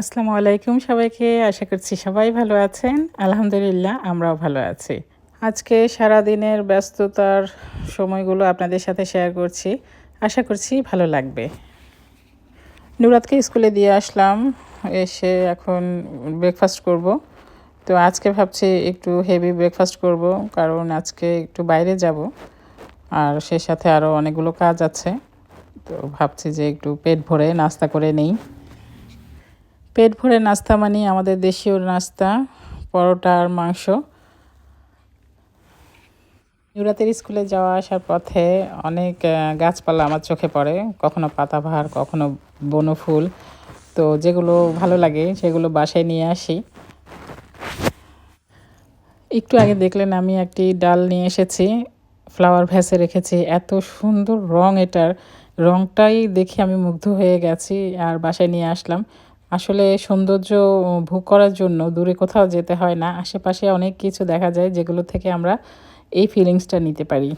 আসসালামু আলাইকুম সবাইকে, আশা করছি সবাই ভালো আছেন। আলহামদুলিল্লাহ, আমরাও ভালো আছি। আজকে সারা দিনের ব্যস্ততার সময়গুলো আপনাদের সাথে শেয়ার করছি। আশা করছি ভালো লাগবে। নুরাতকে স্কুলে দিয়ে আসলাম, এসে এখন ব্রেকফাস্ট করব। তো আজকে ভাবছি একটু হেভি ব্রেকফাস্ট করব, কারণ আজকে একটু বাইরে যাব। আর সে সাথে আরও অনেকগুলো কাজ আছে, তো ভাবছি যে একটু পেট ভরে নাস্তা করে নেই। পেট ভরে নাস্তা মানে আমাদের দেশীয় নাস্তা, পরোটা আর মাংস। ইউরাতের স্কুলে যাওয়া আসার পথে অনেক গাছপালা আমার চোখে পড়ে। কখনো পাতাবাহার, কখনো বনফুল। তো যেগুলো ভালো লাগে সেগুলো বাসায় নিয়ে আসি। একটু আগে দেখলেন আমি একটি ডাল নিয়ে এসেছি। ফ্লাওয়ার ভ্যাসে রেখেছি। এত সুন্দর রং এটার। রংটাই দেখে আমি মুগ্ধ হয়ে গেছি আর বাসায় নিয়ে আসলাম। আসলে সৌন্দর্য ভোগ করার জন্য দূরে কোথাও যেতে হয় না। আশেপাশে অনেক কিছু দেখা যায় যেগুলো থেকে আমরা এই ফিলিংসটা নিতে পারি।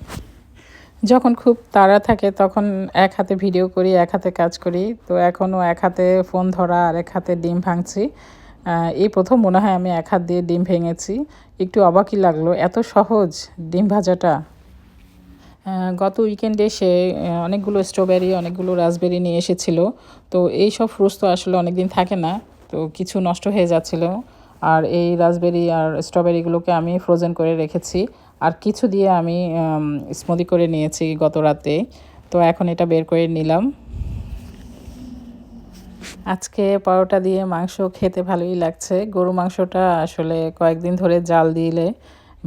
যখন খুব তাড়া থাকে তখন এক হাতে ভিডিও করি, এক হাতে কাজ করি। তো এখনও এক হাতে ফোন ধরা আর এক হাতে ডিম ভাঙছি। এই প্রথম মনে হয় আমি এক হাত দিয়ে ডিম ভেঙেছি। একটু অবাকই লাগল, এত সহজ ডিম ভাজাটা। গত উইকেন্ডে সে অনেকগুলো স্ট্রবেরি অনেকগুলো রাসবেরি নিয়ে এসেছিল। তো এই সব ফ্রুটস তো আসলে অনেক দিন থাকে না, তো কিছু নষ্ট হয়ে যাচ্ছিল। আর এই রাসবেরি আর স্ট্রবেরিগুলোকে আমি ফ্রোজেন করে রেখেছি। আর কিছু দিয়ে আমি স্মুদি করে নিয়েছি গত রাতে। তো এখন এটা বের করে নিলাম। আজকে পরোটা দিয়ে মাংস খেতে ভালোই লাগছে। গরু মাংসটা আসলে কয়েকদিন ধরে জাল দিলে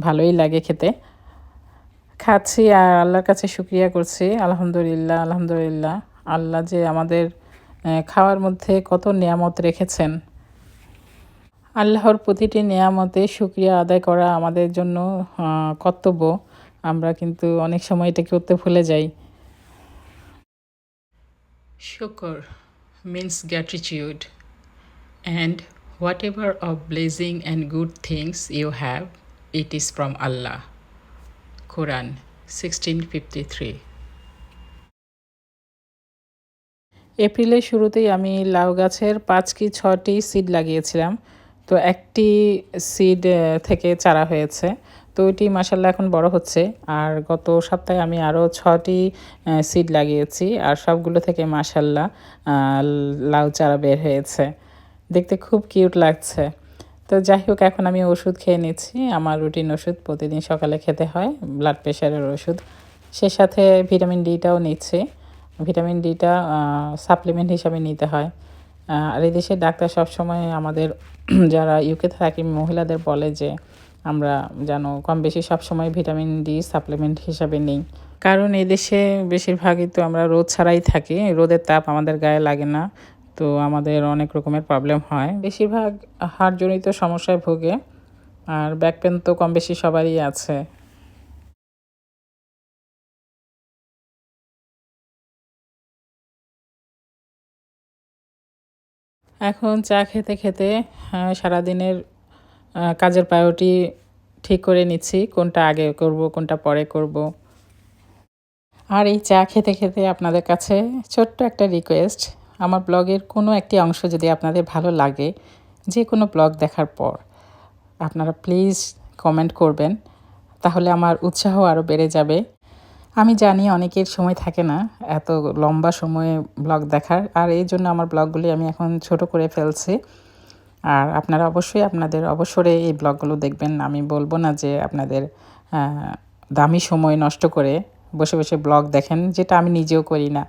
ভালোই লাগে খেতে। খাচ্ছি আর আল্লাহর কাছে শুক্রিয়া করছি, আলহামদুলিল্লাহ আলহামদুলিল্লাহ। আল্লাহ যে আমাদের খাওয়ার মধ্যে কত নিয়ামত রেখেছেন। আল্লাহর প্রতিটি নিয়ামতে শুক্রিয়া আদায় করা আমাদের জন্য কর্তব্য। আমরা কিন্তু অনেক সময় এটা করতে ভুলে যাই। শুকর means gratitude and whatever of blessing and good things you have it is from Allah Quran sixteen fifty three এপ্রিলের শুরুতেই আমি লাউ গাছের পাঁচ কি ছটি সিড লাগিয়েছিলাম। তো একটি সিড থেকে চারা হয়েছে। তো ওইটি মাসাল্লাহ এখন বড় হচ্ছে। আর গত সপ্তাহে আমি আরও ছটি সিড লাগিয়েছি। আর সবগুলো থেকে মাসাল্লাহ লাউ চারা বের হয়েছে। দেখতে খুব কিউট লাগছে। তো যাই হোক, এখন আমি ওষুধ খেয়ে নিচ্ছি। আমার রুটিন ওষুধ প্রতিদিন সকালে খেতে হয় ব্লাড প্রেশারের ওষুধ। সে সাথে ভিটামিন ডিটাও নিচ্ছি। ভিটামিন ডিটা সাপ্লিমেন্ট হিসাবে নিতে হয়। আর এই দেশের ডাক্তার সবসময় আমাদের যারা ইউকে থাকি, মহিলাদের বলে যে, আমরা যেন কম বেশি সবসময় ভিটামিন ডি সাপ্লিমেন্ট হিসাবে নিই। কারণ এই দেশে বেশিরভাগই তো আমরা রোদ ছাড়াই থাকি। রোদের তাপ আমাদের গায়ে লাগে না। তো আমাদের অনেক রকমের প্রবলেম হয়। বেশিরভাগ হাড়জনিত সমস্যায় ভোগে, আর ব্যাক পেন তো কম বেশি সবারই আছে। এখন চা খেতে খেতে সারাদিনের কাজের প্রায়োরিটি ঠিক করে নিচ্ছি, কোনটা আগে করব, কোনটা পরে করব। আর এই চা খেতে খেতে আপনাদের কাছে ছোট্ট একটা রিকোয়েস্ট আমার ব্লগের কোনো একটি অংশ যদি আপনাদের ভালো লাগে, যে কোনো ব্লগ দেখার পর আপনারা প্লিজ কমেন্ট করবেন, তাহলে আমার উৎসাহ আরও বেড়ে যাবে। আমি জানি অনেকের সময় থাকে না এত লম্বা সময়ে ব্লগ দেখার, আর এই জন্য আমার ব্লগগুলি আমি এখন ছোট করে ফেলছি। আর আপনারা অবশ্যই আপনাদের অবসরে এই ব্লগগুলো দেখবেন আমি বলব না যে আপনাদের দামি সময় নষ্ট করে বসে বসে ব্লগ দেখেন, যেটা আমি নিজেও করি না।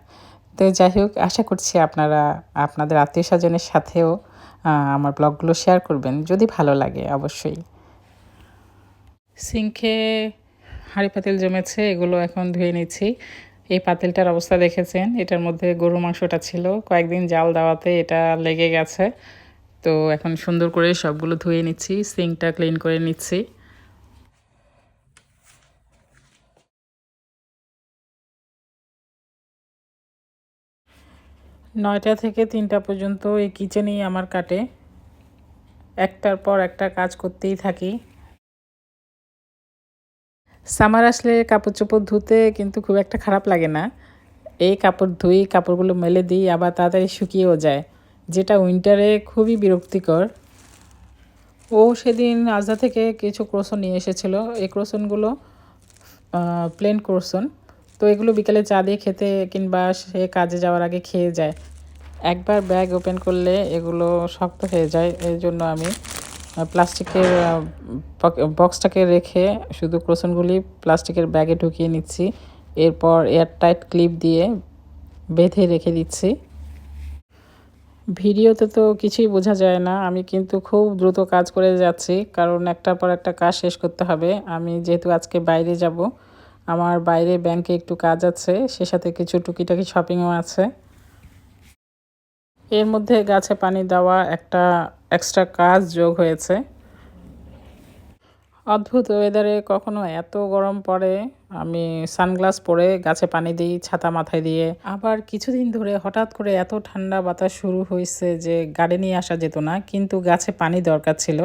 তো যাই হোক, আশা করছি আপনারা, আপনাদের আত্মীয় স্বজনের সাথেও আমার ব্লগগুলো শেয়ার করবেন, যদি ভালো লাগে অবশ্যই। সিংখে হাঁড়ি পাতিল জমেছে, এগুলো এখন ধুয়ে নিচ্ছি। এই পাতিলটার অবস্থা দেখেছেন, এটার মধ্যে গরু মাংসটা ছিল। কয়েকদিন জাল দেওয়াতে এটা লেগে গেছে। তো এখন সুন্দর করে সবগুলো ধুয়ে নিচ্ছি, সিঙ্কটা ক্লিন করে নিচ্ছি। নয়টা থেকে তিনটা পর্যন্ত এই কিচেনেই আমার কাটে। একটার পর একটা কাজ করতেই থাকি। সামার আসলে কাপড় চোপড় ধুতে কিন্তু খুব একটা খারাপ লাগে না। এই কাপড় ধুই, কাপড়গুলো মেলে দিই, আবার তাড়াতাড়ি শুকিয়েও যায়, যেটা উইন্টারে খুবই বিরক্তিকর। ও সেদিন আজদা থেকে কিছু ক্রোসন নিয়ে এসেছিল। এই ক্রোসনগুলো প্লেন ক্রোসন। তো এগুলো বিকেলে চা দিয়ে খেতে কিংবা সে কাজে যাওয়ার আগে খেয়ে যায়। একবার ব্যাগ ওপেন করলে এগুলো শক্ত হয়ে যায়। এই জন্য আমি প্লাস্টিকের বক্সটাকে রেখে শুধু ক্রোসনগুলি প্লাস্টিকের ব্যাগে ঢুকিয়ে নিচ্ছি। এরপর এয়ারটাইট ক্লিপ দিয়ে বেঁধে রেখে দিচ্ছি। ভিডিওতে তো কিছুই বোঝা যায় না। আমি কিন্তু খুব দ্রুত কাজ করে যাচ্ছি, কারণ একটার পর একটা কাজ শেষ করতে হবে। আমি যেহেতু আজকে বাইরে যাব আমার বাইরে ব্যাংকে একটু কাজ আছে, সে সাথে কিছু টুকিটাকি শপিংও আছে। এর মধ্যে গাছে পানি দেওয়া একটা এক্সট্রা কাজ যোগ হয়েছে। অদ্ভুত ওয়েদারে কখনো এত গরম পড়ে, আমি সানগ্লাস পরে গাছে পানি দিই, ছাতা মাথায় দিয়ে। আবার কিছুদিন ধরে হঠাৎ করে এত ঠান্ডা বাতাস শুরু হয়েছে যে গাড়ি নিয়ে আসা যেত না, কিন্তু গাছে পানি দরকার ছিল,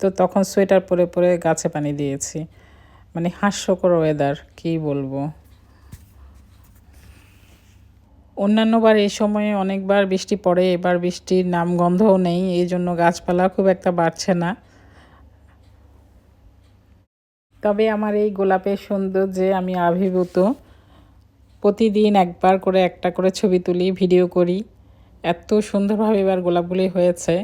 তো তখন সোয়েটার পরে পরে গাছে পানি দিয়েছি। মানে হাস্যকর ওয়েদার কী বলব? অন্যান্যবার এই সময়ে অনেকবার বৃষ্টি পড়ে, এবার বৃষ্টির নাম গন্ধও নেই, এই জন্য গাছপালা খুব একটা বাড়ছে না। তবে আমার এই গোলাপের সৌন্দর্যে আমি আবির্ভূত প্রতিদিন একবার করে একটা করে ছবি তুলি, ভিডিও করি। এত সুন্দরভাবে এবার গোলাপগুলি হয়েছে।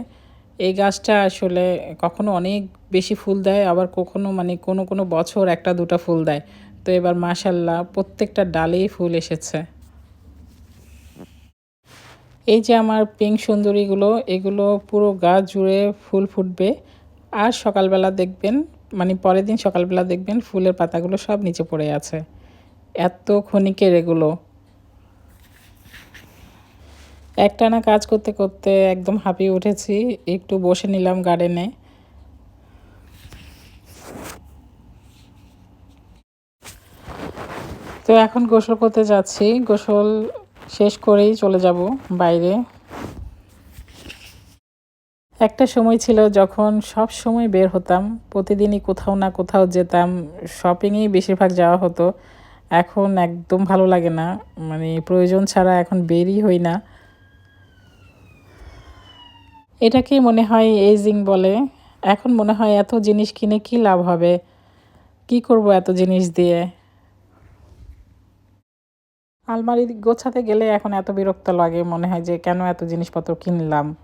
এই গাছটা আসলে কখনো অনেক বেশি ফুল দেয়, আবার কখনো মানে কোনো কোনো বছর একটা দুটা ফুল দেয়। তো এবার মাসাল্লাহ প্রত্যেকটা ডালেই ফুল এসেছে। এই যে আমার পিঙ্ক সুন্দরীগুলো, এগুলো পুরো গাছ জুড়ে ফুল ফুটবে। আর সকালবেলা দেখবেন মানে পরের দিন সকালবেলা দেখবেন ফুলের পাতাগুলো সব নিচে পড়ে আছে। এত ক্ষণিকের এগুলো। একটানা কাজ করতে করতে একদম হাঁপিয়ে উঠেছি, একটু বসে নিলাম গার্ডেনে তো এখন গোসল করতে যাচ্ছি, গোসল শেষ করেই চলে যাব বাইরে। একটা সময় ছিল যখন সব সময় বের হতাম, প্রতিদিনই কোথাও না কোথাও যেতাম শপিংয়েই বেশিরভাগ যাওয়া হতো। এখন একদম ভালো লাগে না মানে প্রয়োজন ছাড়া এখন বেরই হই না। এটাকেই মনে হয় এজিং বলে। এখন মনে হয় এত জিনিস কিনে কি লাভ হবে? কি করব এত জিনিস দিয়ে? আলমারি গোছাতে গেলে এখন এত বিরক্ত লাগে, মনে হয় যে কেন এত জিনিসপত্র কিনলাম?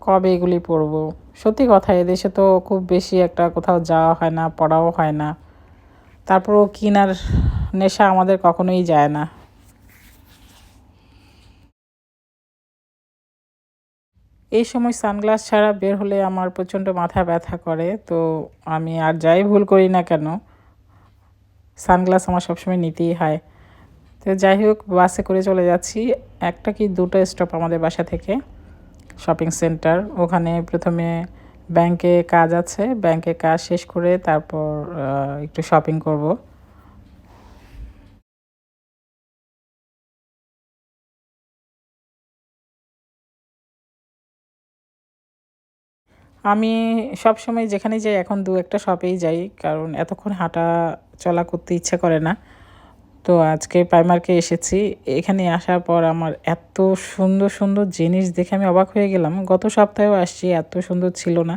কবে এগুলি পরবো? সত্যি কথা, এদেশে তো খুব বেশি একটা কোথাও যাওয়া হয় না, পড়াও হয় না। তারপরও কিনার নেশা আমাদের কখনোই যায় না। এই সময় সানগ্লাস ছাড়া বের হলে আমার প্রচণ্ড মাথা ব্যথা করে, তো আমি আর যাই ভুল করি না কেন, সানগ্লাস আমার সবসময় নিতেই হয়। তো যাই হোক, বাসে করে চলে যাচ্ছি। একটা কি দুটো স্টপ আমাদের বাসা থেকে শপিং সেন্টার ওখানে প্রথমে ব্যাংকে কাজ আছে ব্যাংকে কাজ শেষ করে তারপর একটু শপিং করব। আমি সব সময় যেখানে যাই, এখন দু একটা শপেই যাই, কারণ এতক্ষণ হাঁটা চলা করতে ইচ্ছে করে না। তো আজকে প্রাইমার্কে এসেছি। এখানে আসার পর আমার এত সুন্দর সুন্দর জিনিস দেখে আমি অবাক হয়ে গেলাম। গত সপ্তাহেও আসছি, এত সুন্দর ছিল না।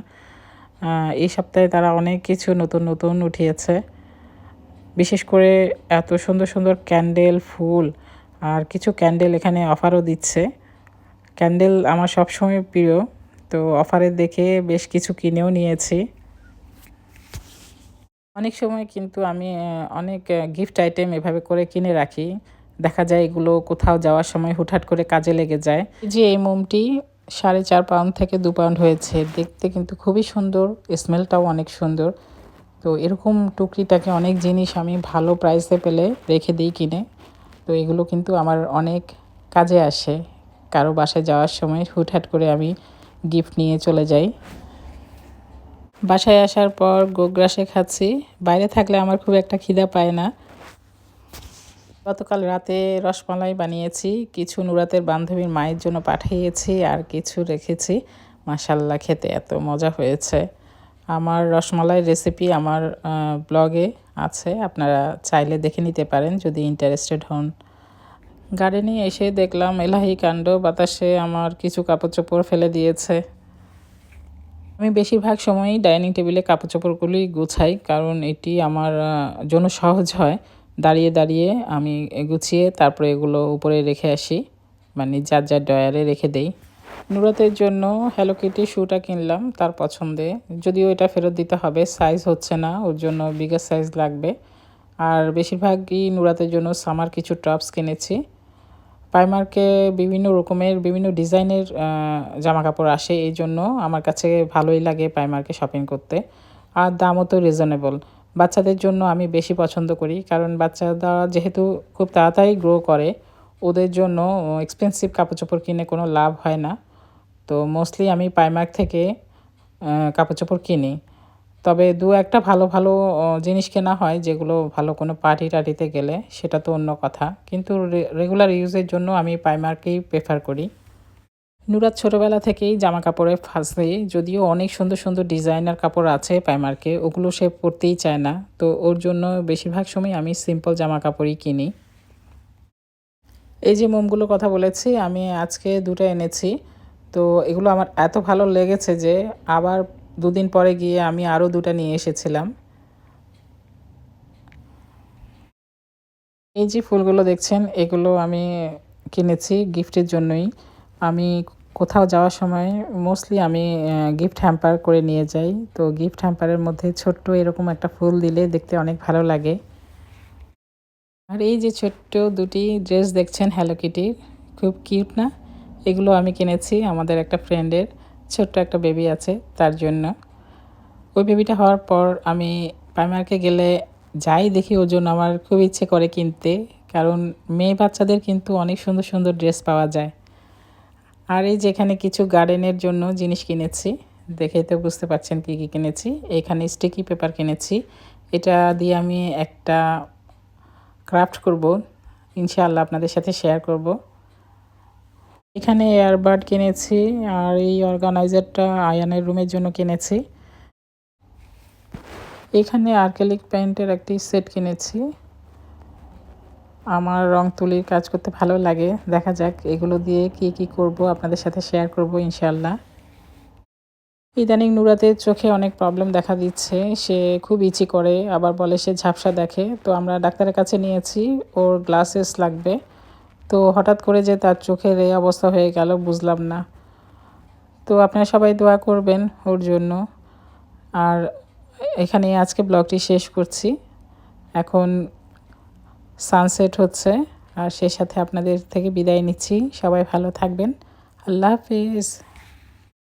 এই সপ্তাহে তারা অনেক কিছু নতুন নতুন উঠিয়েছে। বিশেষ করে এত সুন্দর সুন্দর ক্যান্ডেল ফুল, আর কিছু ক্যান্ডেল এখানে অফারও দিচ্ছে। ক্যান্ডেল আমার সবসময় প্রিয়। তো অফারে দেখে বেশ কিছু কিনেও নিয়েছি। অনেক সময় কিন্তু আমি অনেক গিফট আইটেম এভাবে করে কিনে রাখি। দেখা যায় এগুলো কোথাও যাওয়ার সময় হুটহাট করে কাজে লেগে যায়। যে এই মোমটি সাড়ে চার পাউন্ড থেকে দু পাউন্ড হয়েছে। দেখতে কিন্তু খুবই সুন্দর স্মেলটাও অনেক সুন্দর। তো এরকম টুকরিটাকে অনেক জিনিস আমি ভালো প্রাইসে পেলে রেখে দিই কিনে। তো এগুলো কিন্তু আমার অনেক কাজে আসে। কারও বাসায় যাওয়ার সময় হুটহাট করে আমি গিফট নিয়ে চলে যাই। বাসায় আসার পর গোগ্রাসে খাচ্ছি বাইরে থাকলে আমার খুব একটা খিদা পায় না। গতকাল রাতে রসমালাই বানিয়েছি, কিছু নুরাতের বান্ধবীর মায়ের জন্য পাঠিয়েছি আর কিছু রেখেছি। মাসাল্লা খেতে এত মজা হয়েছে। আমার রসমালাই রেসিপি আমার ব্লগে আছে। আপনারা চাইলে দেখে নিতে পারেন যদি ইন্টারেস্টেড হন। গার্ডেনে এসে দেখলাম, এলাহি কাণ্ড, বাতাসে আমার কিছু কাপড় চোপড় ফেলে দিয়েছে। আমি বেশিরভাগ সময়ই ডাইনিং টেবিলে কাপড় চোপড়গুলি গুছাই, কারণ এটি আমার জন্য সহজ হয়। দাঁড়িয়ে দাঁড়িয়ে আমি গুছিয়ে তারপরে এগুলো উপরে রেখে আসি মানে যার যার ডয়ারে রেখে দেই। নুরাতের জন্য হ্যালো কিটি শ্যুটা কিনলাম তার পছন্দে। যদিও এটা ফেরত দিতে হবে সাইজ হচ্ছে না, ওর জন্য বিগার সাইজ লাগবে। আর বেশিরভাগই নুরাতের জন্য সামার কিছু টপস কিনেছি। পাইমার্কে বিভিন্ন রকমের, বিভিন্ন ডিজাইনের জামা কাপড় আসে এই জন্য আমার কাছে ভালোই লাগে পাইমার্কে শপিং করতে। আর দামও তো রিজনেবল বাচ্চাদের জন্য আমি বেশি পছন্দ করি কারণ বাচ্চারা যেহেতু খুব তাড়াতাড়ি গ্রো করে, ওদের জন্য এক্সপেন্সিভ কাপড় চোপড় কিনে কোনো লাভ হয় না। তো মোস্টলি আমি পাইমার্ক থেকে কাপড় চোপড় কিনি। তবে দু একটা ভালো ভালো জিনিস কেনা হয় যেগুলো ভালো কোনো পার্টি টার্টিতে গেলে, সেটা তো অন্য কথা। কিন্তু রেগুলার ইউজের জন্য আমি পাইমার্কেই প্রেফার করি। নুরাত ছোটোবেলা থেকেই জামা কাপড়ে ফাঁসে, যদিও অনেক সুন্দর সুন্দর ডিজাইনার কাপড় আছে পাইমার্কে ওগুলো সে পরতেই চায় না। তো ওর জন্য বেশিরভাগ সময় আমি সিম্পল জামা কাপড়ই কিনি। এই যে মোমগুলো কথা বলেছি, আমি আজকে দুটো এনেছি। তো এগুলো আমার এত ভালো লেগেছে যে, আবার দুদিন পরে গিয়ে আমি আরও দুটা নিয়ে এসেছিলাম। এই যে ফুলগুলো দেখছেন, এগুলো আমি কিনেছি গিফটের জন্যই। আমি কোথাও যাওয়ার সময় মোস্টলি আমি গিফট হ্যাম্পার করে নিয়ে যাই। তো গিফট হ্যাম্পারের মধ্যে ছোট্ট এরকম একটা ফুল দিলে দেখতে অনেক ভালো লাগে। আর এই যে ছোট্ট দুটি ড্রেস দেখছেন হ্যালো কিটির খুব কিউট না? এগুলো আমি কিনেছি আমাদের একটা ফ্রেন্ডের ছোট্ট একটা বেবি আছে তার জন্য। ওই বেবিটা হওয়ার পর আমি প্রাইমার্কে গেলে যাই দেখি ওর জন্য আমার খুব ইচ্ছে করে কিনতে, কারণ মেয়ে বাচ্চাদের কিন্তু অনেক সুন্দর সুন্দর ড্রেস পাওয়া যায়। আর এই যেখানে কিছু গার্ডেনের জন্য জিনিস কিনেছি, দেখে তো বুঝতে পারছেন কী কী কিনেছি। এখানে স্টিকি পেপার কিনেছি। এটা দিয়ে আমি একটা ক্রাফট করব, ইনশাআল্লাহ আপনাদের সাথে শেয়ার করব। এখানে এয়ারবাড কিনেছি আর এই অর্গানাইজারটা আয়ানের রুমের জন্য কিনেছি। এখানে আর্কেলিক পেন্টের একটি সেট কিনেছি। আমার রং তুলির কাজ করতে ভালো লাগে। দেখা যাক এগুলো দিয়ে কি কি করব, আপনাদের সাথে শেয়ার করব ইনশাল্লাহ ইদানিং নুরাতের চোখে অনেক প্রবলেম দেখা দিচ্ছে। সে খুব ইচি করে, আবার বলে সে ঝাপসা দেখে। তো আমরা ডাক্তারের কাছে নিয়েছি, ওর গ্লাসেস লাগবে। তো হঠাৎ করে যে তার চোখের এই অবস্থা হয়ে গেল, বুঝলাম না। তো আপনারা সবাই দোয়া করবেন ওর জন্য। আর এখানে আজকে ব্লগটি শেষ করছি। এখন সানসেট হচ্ছে, আর সেই সাথে আপনাদের থেকে বিদায় নিচ্ছি। সবাই ভালো থাকবেন। আল্লাহ হাফিজ।